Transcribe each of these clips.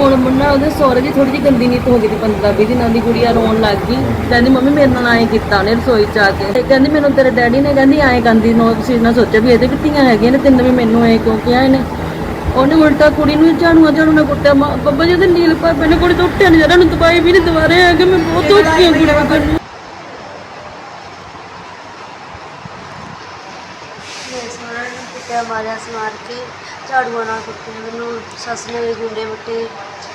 ਹੁਣ ਮੁੰਡਾ ਉਹਦੇ ਸਹੁਰੇ ਦੀ ਥੋੜੀ ਜਿਹੀ ਗੰਦੀ ਨੀਤ ਹੋ ਗਈ ਸੀ 15 20 ਦਿਨਾਂ ਦੀ ਕੁੜੀ ਰੋਣ ਲੱਗ ਗਈ। ਕਹਿੰਦੀ, ਮੰਮੀ, ਮੇਰੇ ਨਾਲ ਐਂ ਕੀਤਾ ਉਹਨੇ ਰਸੋਈ ਚ ਆ ਕੇ। ਤੇ ਕਹਿੰਦੀ, ਮੈਨੂੰ ਤੇਰੇ ਡੈਡੀ ਨੇ ਕਹਿੰਦੀ ਆਏ ਕੰਦੀ ਨੋ ਤੁਸੀਂ ਨਾ ਸੋਚਿਆ ਵੀ ਇਹਦੇ ਵੀ ਧੀਆਂ ਹੈਗੀਆਂ ਨੇ, ਤਿੰਨ ਵੀ ਮੈਨੂੰ ਐਂ ਕਿਉਂ ਕਿਹਾ ਇਹਨੇ? ਉਹਨੇ ਉਲਟਾ ਕੁੜੀ ਨੂੰ ਝਾੜੂਆਂ ਝਾੜੂ ਨਾਲ ਕੁੱਟਿਆ। ਮਾਂ- ਬੱਬਾ ਜੀ, ਉਹਦੇ ਨੀਲ ਪਾਪੇ ਨੇ, ਕੁੜੀ ਤੋਂ ਉੱਠਿਆ ਨਹੀਂ ਜਿਹੜਾ ਨੂੰ ਦਵਾਈ ਵੀ ਨਹੀਂ ਦਵਾਰੇ ਹੈਗੇ ਮੈਂ ਬਹੁਤ ਔਖੀ ਹਾਂ, ਕੁੜੀ ਨੂੰ ਮੇਰੇ ਸਹੁਰਾ ਨੇ ਕੁੱਟਿਆ ਮਾਰਿਆ ਸਮਾਰ ਕੇ ਝਾੜੂਆਂ ਨਾਲ ਕੁੱਟਿਆ। ਮੈਨੂੰ ਸੱਸ ਨੇ ਵੀ ਗੁੰਡੇ ਵੱਟੇ।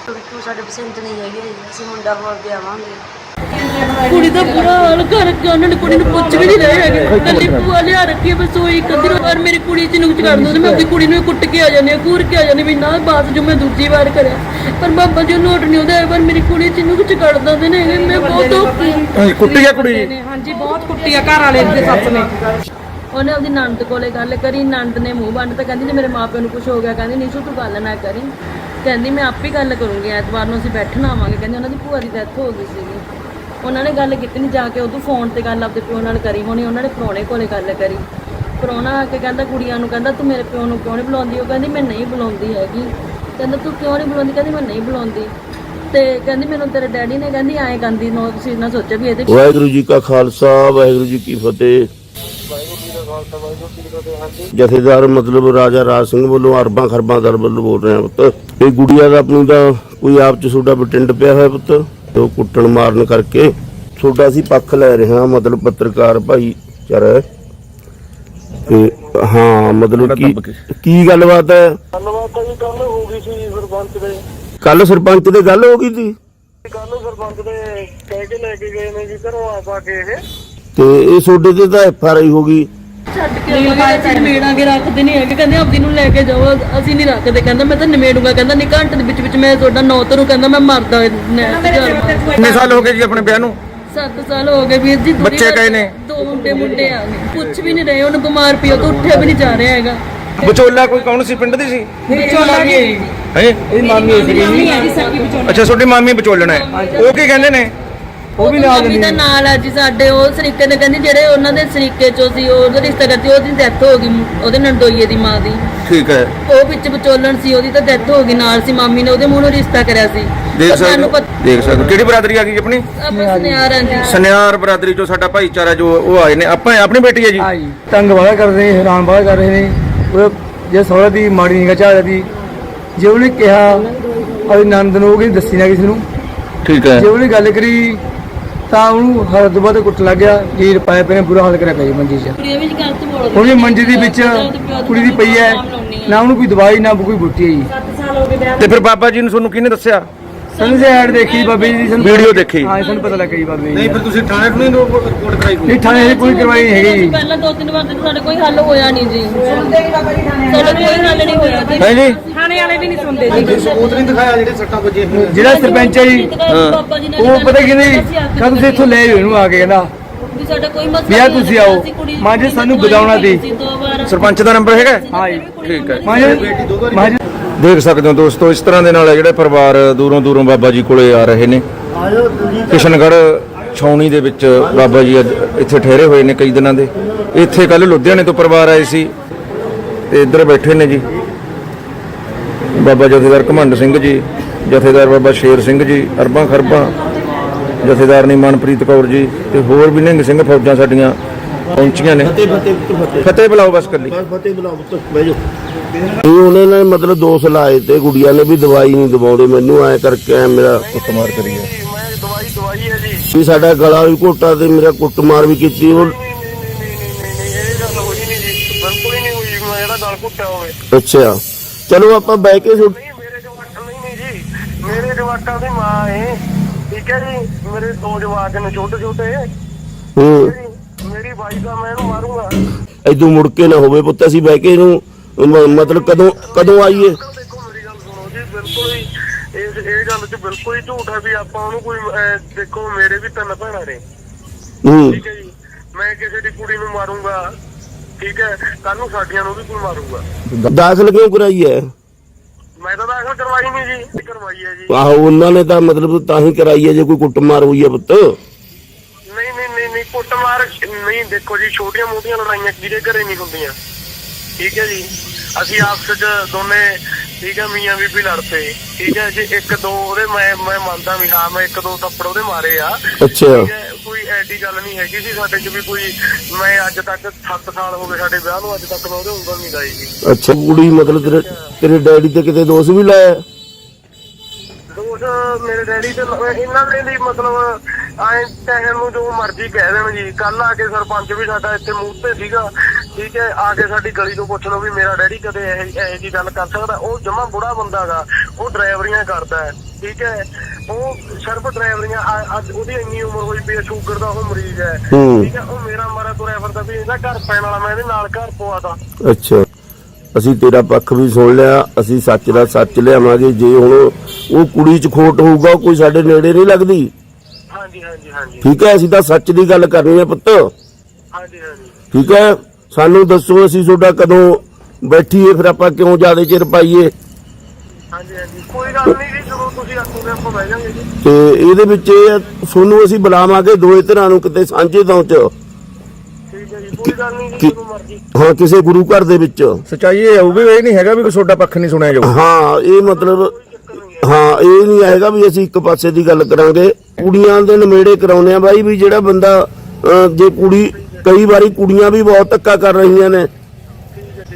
ਤੂੰ ਸਾਡੇ ਪਸੰਦ ਨਹੀਂ ਹੈਗੇ ਅਸੀਂ ਮੁੰਡਾ ਹੋਰ ਵਿਆਹਾਂਗੇ ਕੁੜੀ ਦਾ ਬੁਰਾ ਹਾਲ ਕਰਕੇ ਉਹਨਾਂ ਨੇ ਕੁੜੀ ਨੂੰ ਪੁੱਛ ਵੀ ਨਹੀਂ ਰਹੇ ਹੈਗੇ। ਕੱਲੀ ਭੂਆ ਲਿਆ ਰੱਖੀ ਹੈ ਬਸ ਉਹੀ ਕੰਦੀ ਵਾਰ ਮੇਰੀ ਕੁੜੀ ਚ ਨੁਕਚ ਕਰ ਦਿੰਦੇ ਮੈਂ ਆਪਣੀ ਕੁੜੀ ਨੂੰ ਕੁੱਟ ਕੇ ਆ ਜਾਂਦੀ ਹਾਂ ਘੂਰ ਕੇ ਆ ਜਾਂਦੀ ਵੀ ਨਾ ਬਾਤ ਜੋ ਮੈਂ ਦੂਜੀ ਵਾਰ ਕਰਿਆ। ਪਰ ਬਾਬਾ ਜੀ ਨੋਟ ਨਹੀਂ ਹੁੰਦਾ ਪਰ ਮੇਰੀ ਕੁੜੀ ਚ ਨੁਕਚ ਕਰ ਦਿੰਦੇ ਨੇ ਮੈਂ ਬਹੁਤ ਔਖੀ ਕੁੱਟੀ ਆ ਕੁੜੀ। ਹਾਂਜੀ ਬਹੁਤ ਕੁੱਟੀ ਆ ਘਰ ਵਾਲੇ ਦੇ ਸੱਸ ਨੇ। ਉਹਨੇ ਆਪਦੀ ਨੰਦ ਕੋਲੇ ਗੱਲ ਕਰੀ ਨੰਦ ਨੇ ਮੂੰਹ ਬੰਦ ਤਾਂ ਕਹਿੰਦੀ ਜੇ ਮੇਰੇ ਮਾਪਿਆਂ ਨੂੰ ਕੁਝ ਹੋ ਗਿਆ, ਕਹਿੰਦੀ ਨੀਸ਼ੂ ਤੂੰ ਗੱਲ ਨਾ ਕਰੀ। ਕਹਿੰਦੀ ਮੈਂ ਆਪੇ ਗੱਲ ਕਰੂੰਗੀ, ਐਤਵਾਰ ਨੂੰ ਅਸੀਂ ਬੈਠਣਾ ਆਵਾਂਗੇ ਕਹਿੰਦੀ ਉਹਨਾਂ ਦੀ ਭੂਆ ਦੀ ਡੈਥ ਹੋ ਗਈ ਸੀਗੀ। ਉਹਨਾਂ ਨੇ ਗੱਲ ਕੀਤੀ ਨਹੀਂ ਜਾ ਕੇ ਉਦੋਂ ਫੋਨ ਤੇ ਗੱਲ ਆਪਦੇ ਪਿਓ ਨਾਲ ਕਰੀ ਹੋਣੀ, ਉਹਨਾਂ ਨੇ ਪ੍ਰਾਹੁਣੇ ਕੋਲੇ ਗੱਲ ਕਰੀ। ਪ੍ਰਾਹੁਣਾ ਆ ਕੇ ਕਹਿੰਦਾ ਕੁੜੀਆਂ ਨੂੰ, ਕਹਿੰਦਾ ਤੂੰ ਮੇਰੇ ਪਿਓ ਨੂੰ ਕਿਉਂ ਨਹੀਂ ਬੁਲਾਉਂਦੀ? ਉਹ ਕਹਿੰਦੀ ਮੈਂ ਨਹੀਂ ਬੁਲਾਉਂਦੀ ਹੈਗੀ। ਕਹਿੰਦਾ ਤੂੰ ਕਿਉਂ ਨਹੀਂ ਬੁਲਾਉਂਦੀ? ਕਹਿੰਦੀ ਮੈਂ ਨਹੀਂ ਬੁਲਾਉਂਦੀ। ਤੇ ਕਹਿੰਦੀ ਮੈਨੂੰ ਤੇਰੇ ਡੈਡੀ ਨੇ ਕਹਿੰਦੀ, ਐਂ ਕੰਦੀ ਨੋ ਤੁਸੀਂ ਨਾ ਸੋਚਿਆ ਵੀ ਇਹਦੇ ਵਾਹਿਗੁਰੂ ਜੀ ਕਾ ਖਾਲਸਾ, ਵਾਹਿਗੁਰੂ ਜੀ ਕੀ ਫਤਿਹ। ਜਥੇਦਾਰ ਮਤਲਬ ਰਾਜਾ ਰਾਜ ਸਿੰਘ ਵੱਲੋਂ ਅਰਬਾਂ ਖਰਬਾਂ ਦਰ ਵੱਲੋਂ ਬੋਲ ਰਹੇ ਹਾਂ ਪੁੱਤ। ਇਹ ਗੁੜੀਆ ਦਾ ਆਪਣੀ ਦਾ ਕੋਈ ਆਪ ਚ ਤੁਹਾਡਾ ਬਟਿੰਡ ਪਿਆ ਹੋਇਆ ਪੁੱਤ। ਤੇ ਉਹ ਕੁੱਟਣ ਮਾਰਨ ਕਰਕੇ ਤੁਹਾਡਾ ਅਸੀਂ ਪੱਖ ਲੈ ਰਹੇ ਹਾਂ ਮਤਲਬ ਪੱਤਰਕਾਰ ਭਾਈ ਚਰ। ਤੇ ਹਾਂ ਮਤਲਬ ਕੀ ਕੀ। ਗੱਲਬਾਤ ਹੈ? ਗੱਲਬਾਤ ਤਾਂ ਜੀ ਕੱਲ ਹੋ ਗਈ ਸੀ ਜੀ ਸਰਪੰਚ ਦੇ। ਕੱਲ ਸਰਪੰਚ ਦੇ ਗੱਲ ਹੋ ਗਈ ਸੀ? ਕੱਲ ਸਰਪੰਚ ਦੇ ਕਹਿ ਕੇ ਲੈ ਕੇ ਗਏ ਨੇ ਜੀ ਘਰੋਂ ਆ ਪਾ ਕੇ ਇਹ। ਤੇ ਇਹ ਤੁਹਾਡੇ ਤੇ ਤਾਂ ਐਫ ਆਰ ਆਈ ਹੋ ਗਈ। ਛੱਡ ਕੇ ਆਵਾਂਗੇ ਅਸੀਂ ਨਿਮੇੜਾਂਗੇ ਰੱਖਦੇ ਨਹੀਂ ਹੈਗੇ। ਕਹਿੰਦੇ ਆਪਦੀ ਨੂੰ ਲੈ ਕੇ ਜਾਓ ਅਸੀਂ ਨਹੀਂ ਰੱਖਦੇ। ਕਹਿੰਦਾ ਮੈਂ ਤਾਂ ਨਿਮੇੜੂਗਾ। ਕਹਿੰਦਾ ਨਹੀਂ ਘੰਟੇ ਦੇ ਵਿੱਚ ਵਿੱਚ ਮੈਂ ਤੁਹਾਡਾ ਨੌ ਤਰੂ ਕਹਿੰਦਾ ਮੈਂ ਮਰਦਾ ਕਿੰਨੇ ਸਾਲ ਹੋ ਗਏ ਜੀ ਆਪਣੇ ਵਿਆਹ ਨੂੰ? 7 ਸਾਲ ਹੋ ਗਏ ਵੀਰ ਜੀ ਦੂਰੀ ਬੱਚੇ ਨਾਲ ਕਹੇ ਨੇ? ਦੋ ਮੁੰਡੇ ਮੁੰਡੇ ਆ ਗਏ। ਪੁੱਛ ਵੀ ਨਹੀਂ ਰਹੇ ਉਹਨੂੰ ਬਿਮਾਰ ਪਿਓ ਤੋਂ ਉੱਠਿਆ ਵੀ ਨਹੀਂ ਜਾ ਰਿਹਾ ਹੈਗਾ। ਵਿਚੋਲਾ ਕੋਈ ਕੌਣ ਸੀ? ਪਿੰਡ ਦੀ ਸੀ? ਵਿਚੋਲਾ ਵੀ ਹੈ? ਇਹ ਮਾਮੀ ਹੈ ਜੀ ਸਕੀ ਵਿਚੋਲਾ। ਅੱਛਾ ਤੁਹਾਡੀ ਮਾਮੀ ਵਿਚੋਲਣਾ ਹੈ। ਉਹ ਕੀ ਕਹਿੰਦੇ ਨੇ? ਉਹ ਵੀ ਨਾਲ ਦਾ ਨਾਲ ਆ ਜੀ ਸਾਡੇ ਉਹ ਸਰੀਕੇ ਨੇ ਕਹਿੰਦੀ ਜਿਹੜੇ ਉਹਨਾਂ ਦੇ ਸਰੀਕੇ ਚੋਂ ਸੀ ਉਹ ਉਹਦਾ ਰਿਸ਼ਤਾ ਕਰਤੀ ਉਹਦੀ ਡੈਥ ਹੋ ਗਈ ਉਹਦੇ ਨੰਦੋਈਏ ਦੀ ਮਾਂ ਦੀ। ਠੀਕ ਹੈ। ਉਹ ਵਿੱਚ ਵਿਚੋਲਣ ਸੀ ਉਹਦੀ ਤਾਂ ਡੈਥ ਹੋ ਗਈ ਨਾਲ ਸੀ ਮਾਮੀ ਨੇ ਉਹਦੇ ਮੂੰਹ ਨੂੰ ਰਿਸ਼ਤਾ ਕਰਿਆ ਸੀ। ਦੇਖ ਪਰ ਸਕਦੇ ਸਾਨੂੰ ਹੋ ਪਤਾ ਦੇਖ ਸਕਦੇ ਹੋ। ਕਿਹੜੀ ਬਰਾਦਰੀ ਆ ਗਈ ਆਪਣੀ? ਆਪਾਂ ਸੁਨਿਆਰਾਂ ਜੀ। ਸਨਿਆਰ ਬਰਾਦਰੀ ਚੋਂ ਸਾਡਾ ਭਾਈਚਾਰਾ ਜੋ ਉਹ ਆਏ ਨੇ। ਆਪਾਂ ਆਪਣੀ ਬੇਟੀ ਹੈ ਜੀ ਹਾਂਜੀ ਤੰਗ ਵਾਲਾ ਕਰ ਰਹੇ ਨੇ ਹੈਰਾਨ ਵਾਲਾ ਕਰ ਰਹੇ ਨੇ। ਉਹ ਜੇ ਸਹੁਰਾ ਦੀ ਮਾੜੀ ਨਿਗਾਹ ਚਾਹ ਦੀ। ਜੇ ਉਹਨੇ ਕਿਹਾ ਅਭੀ ਨੰਦ ਨੂੰ ਉਹ ਕਹਿੰਦੀ ਦੱਸੀ ਨਾ ਕਿਸੇ ਨੂੰ। ਠੀਕ ਹੈ। ਜੇ ਉਹਨੇ ਗੱਲ ਕਰੀ ਤਾਂ ਉਹਨੂੰ ਹਰ ਤੋਂ ਕੁੱਟ ਲੱਗ ਗਿਆ ਲੀਰ ਪਾਏ ਪਏ ਨੇ ਬੁਰਾ ਹਾਲ ਕਰਿਆ ਪਿਆ ਜੀ ਮੰਜੀ 'ਚ। ਕੁੜੀਆਂ ਵਿੱਚ ਗਲਤ ਬੋਲਦੀ ਉਹਨੇ ਮੰਜੀ ਦੇ ਵਿੱਚ ਕੁੜੀ ਦੀ ਪਈ ਹੈ ਨਾ ਉਹਨੂੰ ਕੋਈ ਦਵਾਈ ਨਾ ਕੋਈ ਬੁੱਟੀ ਹੈ ਜੀ। 7 ਸਾਲ ਹੋ ਗਏ ਵਿਆਹ ਤੇ ਫਿਰ ਬਾਬਾ ਜੀ ਨੂੰ ਤੁਹਾਨੂੰ ਕਿਹਨੇ ਦੱਸਿਆ? ਸਾਨੂੰ ਤੇ ਐਡ ਦੇਖੀ ਬਾਬੇ ਜੀ ਦੀ ਸਾਨੂੰ ਵੀਡੀਓ ਦੇਖੀ। ਹਾਂ ਜੀ, ਸਾਨੂੰ ਪਤਾ ਲੱਗਾ ਜੀ ਬਾਬੇ ਜੀ ਨਹੀਂ ਫਿਰ ਤੁਸੀਂ ਥਾਣੇ ਨੂੰ ਨਹੀਂ ਰਿਪੋਰਟ ਕਰਾਈ ਨਹੀਂ ਥਾਣੇ ਹਜੇ ਕੋਈ ਕਰਵਾਈ ਨਹੀਂ ਹੈਗੀ ਜੀ। ਪਹਿਲਾਂ ਦੋ ਤਿੰਨ ਵਾਰ ਤੇ ਸਾਡੇ ਕੋਈ ਹੱਲ ਹੋਇਆ ਨਹੀਂ ਜੀ। ਸਾਡਾ ਕੋਈ ਹੱਲ ਨਹੀਂ ਹੋਇਆ। ਹੈ ਜੀ ਥਾਣੇ ਵਾਲੇ ਵੀ ਨਹੀਂ ਸੁਣਦੇ ਜੀ। ਸਬੂਤ ਨਹੀਂ ਦਿਖਾਇਆ ਜਿਹੜੇ ਸੱਟਾਂ ਵੱਜੇ ਜਿਹੜਾ ਸਰਪੰਚ ਹੈ ਜੀ ਉਹ ਪਤਾ ਕਿਹਨੇ ਕਹ ਤੁਸੀਂ ਇੱਥੋਂ ਲੈ ਜਾਓ ਇਹਨੂੰ ਆ ਕੇ ਕਹਿੰਦਾ। ਵੀ ਸਾਡਾ ਕੋਈ ਮਸਲਾ ਨਹੀਂ ਤੁਸੀਂ ਆਓ। ਮਾਂ ਜੀ ਸਾਨੂੰ ਬੁਲਾਉਣਾ ਦੀ। ਸਰਪੰਚ ਦਾ ਨੰਬਰ ਹੈਗਾ? ਹਾਂ ਜੀ। ਠੀਕ ਹੈ ਮਾਂ ਜੀ ਮਾਂ ਜੀ। ਦੇਖ ਸਕਦੇ ਹੋ ਦੋਸਤੋ ਇਸ ਤਰ੍ਹਾਂ ਦੇ ਨਾਲ ਹੈ ਜਿਹੜੇ ਪਰਿਵਾਰ ਦੂਰੋਂ ਦੂਰੋਂ ਬਾਬਾ ਜੀ ਕੋਲੇ ਆ ਰਹੇ ਨੇ। ਕਿਸ਼ਨਗੜ੍ਹ ਛਾਉਣੀ ਦੇ ਵਿੱਚ ਬਾਬਾ ਜੀ ਅੱਜ ਇੱਥੇ ਠਹਿਰੇ ਹੋਏ ਨੇ ਕਈ ਦਿਨਾਂ ਦੇ। ਇੱਥੇ ਕੱਲ ਲੁਧਿਆਣੇ ਤੋਂ ਪਰਿਵਾਰ ਆਏ ਸੀ ਤੇ ਇੱਧਰ ਬੈਠੇ ਨੇ ਜੀ। ਬਾਬਾ ਜਥੇਦਾਰ ਘਮੰਡ ਸਿੰਘ ਜੀ ਜਥੇਦਾਰ ਬਾਬਾ ਸ਼ੇਰ ਸਿੰਘ ਜੀ ਅਰਬਾਂ ਖਰਬਾਂ ਜਥੇਦਾਰਨੀ ਮਨਪ੍ਰੀਤ ਕੌਰ ਜੀ ਤੇ ਹੋਰ ਵੀ ਨਿਹੰਗ ਸਿੰਘ ਫੌਜਾਂ ਸਾਡੀਆਂ ਪਹੁੰਚੀਆਂ ਨੇ। ਫਤਿਹ ਬੁਲਾਓ ਬਸ ਕੱਲੀ। ਫਤਿਹ ਬੁਲਾਓ ਜਾਓ। ਇਹ ਉਹਨਾਂ ਨੇ ਮਤਲਬ ਦੋਸ਼ ਲਾਏ ਤੇ ਗੁੜੀਆ ਨੇ ਵੀ ਦਵਾਈ ਨਹੀਂ ਦਵਾਉਂਦੇ ਮੈਨੂੰ ਐ ਕਰਕੇ ਐ ਮੇਰਾ ਕੁੱਟਮਾਰ ਕਰੀ ਹੈ ਜੀ ਮੈਂ ਦਵਾਈ ਦਵਾਈ ਹੈ ਜੀ। ਵੀ ਸਾਡਾ ਗਲਾ ਵੀ ਘੋਟਾ ਤੇ ਮੇਰਾ ਕੁੱਟਮਾਰ ਵੀ ਕੀਤੀ ਉਹ ਨਹੀਂ ਨਹੀਂ ਨਹੀਂ ਨਹੀਂ ਨਹੀਂ ਨਹੀਂ ਇਹ ਗੱਲ ਹੋਈ ਨਹੀਂ ਜੀ। ਬਿਲਕੁਲ ਹੀ ਨਹੀਂ ਹੋਈ ਮੈਂ ਇਹਦਾ ਗੱਲ ਘੁੱਟਿਆ ਹੋਵੇ। ਅੱਛਾ। ਚਲੋ ਆਪਾਂ ਬਹਿ ਕੇ ਸੁਣ- ਨਹੀਂ ਮੇਰੇ ਜਵਾਕ ਨਹੀਂ ਨਹੀਂ ਜੀ। ਮੇਰੇ ਜਵਾਕਾਂ ਦੀ ਮਾਂ ਹੈ ਠੀਕ ਹੈ ਜੀ? ਮੇਰੇ ਦੋ ਜਵਾਕ ਨੇ ਛੋਟੇ ਛੋਟੇ ਹੂੰ ਮੇਰੀ ਬਾਈ ਦਾ ਮੈਂ ਇਹਨੂੰ ਮਾਰੂੰਗਾ। ਇਦੋਂ ਮੁੜ ਕੇ ਨਾ ਹੋਵੇ ਪੁੱਤ ਅਸੀਂ ਬਹਿ ਕੇ ਇਹਨੂੰ ਮ- ਮਤਲਬ ਕਦੋਂ ਕਦੋਂ ਆਈਏ? ਦੇਖੋ ਮੇਰੀ ਗੱਲ ਸੁਣੋ ਜੀ ਬਿਲਕੁਲ ਹੀ ਇਸ ਇਹ ਗੱਲ 'ਚ ਬਿਲਕੁਲ ਹੀ ਝੂਠ ਹੈ ਵੀ ਆਪਾਂ ਉਹਨੂੰ ਕੋਈ ਅਹ, ਦੇਖੋ ਮੇਰੇ ਵੀ ਤਿੰਨ ਭੈਣਾਂ ਨੇ। ਹੂੰ। ਠੀਕ ਹੈ ਜੀ? ਮੈਂ ਕਿਸੇ ਦੀ ਕੁੜੀ ਨੂੰ ਮਾਰੂੰਗਾ। ਠੀਕ ਹੈ ਕੱਲ ਨੂੰ ਸਾਡੀਆਂ ਨੂੰ ਵੀ ਕੋਈ ਮਾਰੂੰਗਾ। ਦਾਖਲ ਕਿਉਂ ਕਰਾਈ ਹੈ? ਮੈਂ ਤਾਂ ਦਾਖਲ ਕਰਵਾਈ ਨਹੀਂ ਜੀ। ਕਰਵਾਈ ਹੈ ਜੀ। ਆਹੋ ਉਹਨਾਂ ਨੇ ਤਾਂ ਮਤਲਬ ਤਾਂ ਹੀ ਕਰਾਈ ਹੈ ਜੇ ਕੋਈ ਕੁੱਟਮਾਰ ਹੋਈ ਹੈ ਪੁੱਤ। ਨਹੀਂ ਨਹੀਂ ਨਹੀਂ ਨਹੀਂ ਕੁੱਟਮਾਰ ਨਹੀਂ ਦੇਖੋ ਜੀ ਛੋਟੀਆਂ ਮੋਟੀਆਂ ਲੜਾਈਆਂ ਕਿਹਦੇ ਘਰੇ ਨਹੀਂ ਹੁੰਦੀਆਂ। ਠੀਕ ਹੈ ਜੀ। ਅਸੀਂ ਆਪਸ ਚ ਦੋਨੇ ਠੀਕ ਹੈ ਮੀਆਂ ਬੀਬੀ ਲੜ ਪਏ। ਠੀਕ ਹੈ ਜੇ ਇੱਕ ਦੋ ਉਹਦੇ ਮੈਂ ਮੈਂ ਮੰਨਦਾ ਵੀ ਹਾਂ ਮੈਂ ਇੱਕ ਦੋ ਥੱਪੜ ਉਹਦੇ ਮਾਰੇ ਆ। ਅੱਛਾ। ਕੋਈ ਐਡੀ ਗੱਲ ਨਹੀਂ ਹੈਗੀ ਸੀ ਸਾਡੇ 'ਚ ਵੀ ਕੋਈ ਮੈਂ ਅੱਜ ਤੱਕ 7 ਸਾਲ ਹੋ ਗਏ ਸਾਡੇ ਵਿਆਹ ਨੂੰ ਅੱਜ ਤੱਕ ਮੈਂ ਉਹਦੇ ਉਂਗਲ ਨਹੀਂ ਲਾਈ ਜੀ। ਅੱਛਾ ਕੁੜੀ ਮਤਲਬ ਤੇਰੇ ਤੇਰੇ ਡੈਡੀ ਤੇ ਕਿਤੇ ਦੋਸ਼ ਵੀ ਲਾਇਆ? ਦੋਸ਼ ਮੇਰੇ ਡੈਡੀ ਤੇ ਲ- ਇਹਨਾਂ ਦੇ ਲਈ ਮਤਲਬ ਐ ਕਹਿਣ ਨੂੰ ਜੋ ਮਰਜ਼ੀ ਕਹਿ ਦੇਣ ਜੀ। ਕੱਲ ਆ ਕੇ ਸਰਪੰਚ ਵੀ ਸਾਡਾ ਇੱਥੇ ਮੂੰਹ ਤੇ ਸੀਗਾ ਠੀਕ ਹੈ ਆ ਕੇ ਸਾਡੀ ਗਲੀ ਤੋਂ ਪੁੱਛ ਲਓ ਵੀ ਮੇਰਾ ਡੈਡੀ ਕਦੇ ਇਹ ਇਹ ਜੀ ਗੱਲ ਕਰ ਸਕਦਾ? ਉਹ ਜਮਾ ਬੁੜਾ ਬੰਦਾ ਗਾ ਉਹ ਡਰਾਈਵਰੀਆਂ ਕਰਦਾ ਹੈ ਠੀਕ ਹੈ। ਉਹ ਸਿਰਫ ਡਰਾਈਵਰੀਆਂ ਆ- ਅੱਜ ਉਹਦੀ ਇੰਨੀ ਉਮਰ ਹੋਈ ਪਈ ਹੈ ਸ਼ੂਗਰ ਦਾ ਉਹ ਮਰੀਜ਼ ਹੈ। ਠੀਕ ਹੈ ਉਹ ਮੇਰਾ ਮਾਰਾ ਤੁਰਿਆ ਫਿਰਦਾ ਵੀ ਇਹਦਾ ਘਰ ਪੈਣ ਵਾਲਾ ਮੈਂ ਇਹਦੇ ਨਾਲ ਘਰ ਪਵਾਤਾ ਅੱਛਾ। ਅਸੀਂ ਤੇਰਾ ਪੱਖ ਵੀ ਸੁਣ ਲਿਆ ਅਸੀਂ ਸੱਚ ਦਾ ਸੱਚ ਲਿਆਵਾਂਗੇ। ਜੇ ਹੁਣ ਉਹ ਕੁੜੀ 'ਚ ਖੋਟ ਹੋਊਗਾ ਕੋਈ ਸਾਡੇ ਨੇੜੇ ਨਹੀਂ ਲੱਗਦੀ। ਹਾਂਜੀ ਹਾਂਜੀ ਹਾਂਜੀ। ਠੀਕ ਹੈ ਅਸੀਂ ਤਾਂ ਸੱਚ ਦੀ ਗੱਲ ਕਰਨੀ ਹੈ ਪੁੱਤ। ਹਾਂਜੀ ਹਾਂਜੀ। ਠੀਕ ਹੈ ਸਾਨੂੰ ਦੱਸੋ ਅਸੀਂ ਤੁਹਾਡਾ ਕਦੋਂ ਬੈਠੀਏ ਫਿਰ ਆਪਾਂ ਕਿਉਂ ਜ਼ਿਆਦਾ ਚਿਰ ਪਾਈਏ? ਹਾਂਜੀ ਹਾਂਜੀ। ਕੋਈ ਗੱਲ ਨਹੀਂ ਜੀ ਜਦੋਂ ਤੁਸੀਂ ਆਖੋਗੇ ਆਪਾਂ ਬਹਿ ਜਾਾਂਗੇ ਜੀ। ਤੇ ਇਹਦੇ ਵਿੱਚ ਇਹ ਆ, ਤੁਹਾਨੂੰ ਅਸੀਂ ਬੁਲਾਵਾਂਗੇ ਦੋਏ ਧਿਰਾਂ ਨੂੰ ਕਿਤੇ ਸਾਂਝੇ ਤੋਂ ਚ। ਠੀਕ ਹੈ ਜੀ ਕੋਈ ਗੱਲ ਨਹੀਂ ਜੀ ਕੀ- ਜਦੋਂ ਮਰਜ਼ੀ। ਹਾਂ ਕਿਸੇ ਗੁਰੂ ਘਰ ਦੇ ਵਿੱਚ। ਸਚਾਈ ਇਹ ਆਊਗੀ ਇਹ ਨਹੀਂ ਹੈਗਾ ਵੀ ਕੋਈ ਤੁਹਾਡਾ ਪੱਖ ਨਹੀਂ ਸੁਣਿਆ ਜਾਊ। ਹਾਂ ਇਹ ਮਤਲਬ ਹਾਂ ਇਹ ਨਹੀਂ ਆਏਗਾ ਵੀ ਅਸੀਂ ਇੱਕ ਪਾਸੇ ਦੀ ਗੱਲ ਕਰਾਂਗੇ। ਕੁੜੀਆਂ ਦੇ ਨਮੇੜੇ ਕਰਾਉਨੇ ਆ ਬਾਈ ਵੀ ਜਿਹੜਾ ਬੰਦਾ ਅਹ, ਜੇ ਕੁੜੀ ਕਈ ਵਾਰੀ ਕੁੜੀਆਂ ਵੀ ਬਹੁਤ ਧੱਕਾ ਕਰ ਰਹੀਆਂ ਨੇ।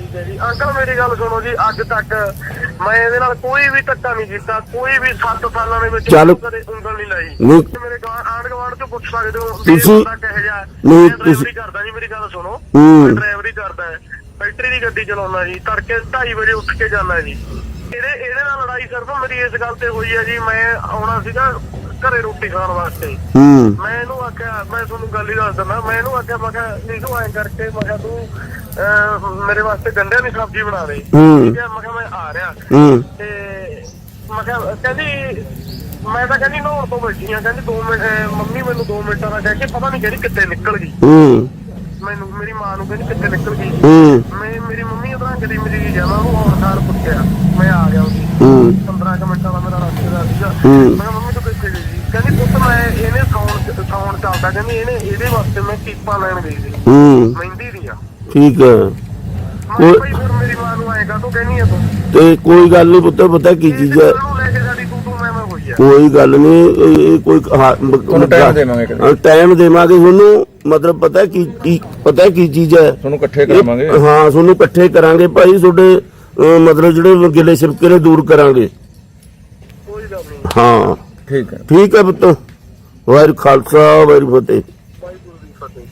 ਠੀਕ ਹੈ ਜੀ ਅੰਕਲ ਮੇਰੀ ਗੱਲ ਸੁਣੋ ਜੀ ਅੱਜ ਤੱਕ ਮੈਂ ਇਹਦੇ ਨਾਲ ਕੋਈ ਵੀ ਧੱਕਾ ਨਹੀਂ ਕੀਤਾ ਕੋਈ ਵੀ 7 ਸਾਲਾਂ ਦੇ ਵਿੱਚ ਚੱਲ। ਕਦੇ ਉਂਗਲ ਨਹੀਂ ਲਾਈ ਨਹੀਂ। ਮੇਰੇ ਆਂਡ ਗਵਾਂਡ ਤੋਂ ਪੁੱਛ ਸਕਦੇ ਹੋ ਵੀ ਤੁਸੀਂ- ਬੰਦਾ ਕਿਹੋ ਜਿਹਾ ਹੈ। ਨਹੀਂ, ਮੈਂ ਤੁਸੀਂ- ਡਰਾਈਵਰੀ ਕਰਦਾ ਜੀ ਮੇਰੀ ਗੱਲ ਸੁਣੋ ਹੂੰ। ਮੈਂ ਡਰਾਈਵਰੀ ਕਰਦਾ ਹੈ ਫੈਕਟਰੀ ਦੀ ਗੱਡੀ ਚਲਾਉਣਾ ਜੀ ਤੜਕੇ 2:30 ਵਜੇ ਉੱਠ ਕੇ ਜਾਂਦਾ ਜੀ ਇਹਦੇ ਇਹਦੇ ਨਾਲ ਲੜਾਈ ਸਿਰਫ ਮੇਰੀ ਇਸ ਗੱਲ ਤੇ ਹੋਈ ਹੈ ਜੀ ਮੈਂ ਆਉਣਾ ਸੀਗਾ ਘਰੇ ਰੋਟੀ ਖਾਣ ਵਾਸਤੇ ਹੂੰ ਮੈਂ ਇਹਨੂੰ ਆਖਿਆ ਮੈਂ ਤੁਹਾਨੂੰ ਗੱਲ ਹੀ ਦੱਸ ਦਿੰਦਾ ਮੈਂ ਇਹਨੂੰ ਆਖਿਆ ਮੈਂ ਕਿਹਾ ਨੀਸ਼ੂ ਐਂ ਕਰਕੇ ਮੈਂ ਕਿਹਾ ਤੂੰ ਮੇਰੇ ਵਾਸਤੇ ਗੰਢਿਆਂ ਦੀ ਸਬਜ਼ੀ ਬਣਾ ਦੇ ਹੂੰ। ਠੀਕ ਹੈ ਮੈਂ ਕਿਹਾ ਮੈਂ ਆ ਰਿਹਾ। ਹੂੰ। ਤੇ ਮੈਂ ਕਿਹਾ ਕਹਿੰਦੀ ਮੈਂ ਤਾਂ ਕਹਿੰਦੀ ਨਹਾਉਣ ਤੋਂ ਬੈਠੀ ਆ ਕਹਿੰਦੀ 2 ਮਿੰਟ ਅਹ, ਮੰਮੀ ਮੈਨੂੰ 2 ਮਿੰਟਾਂ ਦਾ ਕਹਿ ਕੇ ਪਤਾ ਨਹੀਂ ਕਿਹੜੀ ਕਿੱਥੇ ਨਿਕਲ ਗਈ। ਹੂੰ। ਮੈਨੂੰ ਮੇਰੀ ਮਾਂ ਨੂੰ ਕਹਿੰਦੀ ਕਿੱਥੇ ਨਿਕਲ ਗਈ। ਹੂੰ। ਮੈਂ ਮੇਰੀ ਮੰਮੀ ਉਧਰਾਂ ਕਦੀ ਮੇਰੀ ਜਾਣਾ ਉਹ ਹੋਰ ਸਾਰ ਪੁੱਛਿਆ। ਮੈਂ ਆ ਗਿਆ ਉਹਦੀ। ਹੂੰ। 15 ਕੁ ਮਿੰਟਾਂ ਦਾ ਮੇਰਾ ਰਸਤੇ ਸੀਗਾ। ਹੂੰ। ਮੈਂ ਕਿਹਾ ਮੰਮੀ ਤੂੰ ਕਿੱਥੇ ਗਈ? ਸੀ ਕਹਿੰਦੀ ਪੁੱਤ ਮੈਂ ਇਹਨੇ ਸੌਣ ਸੌਣ ਚੱਲਦਾ। ਕਹਿੰਦੀ ਇਹਨੇ ਇਹਦੇ ਵਾਸਤੇ ਮੈਂ ਕੀਪਾਂ ਲੈਣ ਗਈ ਸੀ। ਹੂੰ। ਮਹਿੰਦੀ ਦੀਆਂ। ਠੀਕ ਹੈ ਮੈਂ ਕਿਹਾ ਭਾਈ ਫਿਰ ਮੇਰੀ ਮਾਂ ਨੂੰ ਆਏਗਾ ਤੂੰ ਕਹਿੰਦੀ ਆ ਤੂੰ। ਤੇ ਕੋਈ ਗੱਲ ਨਹੀਂ ਪੁੱਤ ਪਤਾ ਕੀ ਚੀਜ਼ ਹੈ ਉਹਨੂੰ ਲੈ ਕੇ ਸਾਡੀ ਤੂੰ ਤੂੰ ਮੈਂ ਮੈਂ ਹੋਈ ਆ। ਕੋਈ ਗੱਲ ਨਹੀਂ ਇਹ ਇਹ ਕੋਈ ਤੁਹਾਨੂੰ time ਦੇਵਾਂਗੇ ਕਦੇ। ਟਾਈਮ ਦੇਵਾਂਗੇ ਤੁਹਾਨੂੰ ਮਤਲਬ ਪਤਾ ਕੀ ਕੀ ਪਤਾ ਕੀ ਚੀਜ਼ ਹੈ ਤੁਹਾਨੂੰ ਇਕੱਠੇ ਇਹ- ਕਰਾਵਾਂਗੇ ਹਾਂ ਤੁਹਾਨੂੰ ਇਕੱਠੇ ਕਰਾਂਗੇ ਭਾਈ ਤੁਹਾਡੇ ਅਹ, ਮਤਲਬ ਜਿਹੜੇ ਗਿਲੇ ਸਿਰਕੇ ਨੇ ਦੂਰ ਕਰਾਂਗੇ। ਕੋਈ ਗੱਲ ਨਹੀਂ ਹਾਂ। ਠੀਕ ਹੈ ਠੀਕ ਹੈ ਪੁੱਤ। ਵਾਹਿਗੁਰੂ ਖਾਲਸਾ ਵਾਹਿਗੁਰੂ ਫਤਿਹ। ਵਾਹਿਗੁਰੂ ਦੀ ਫਤਿਹ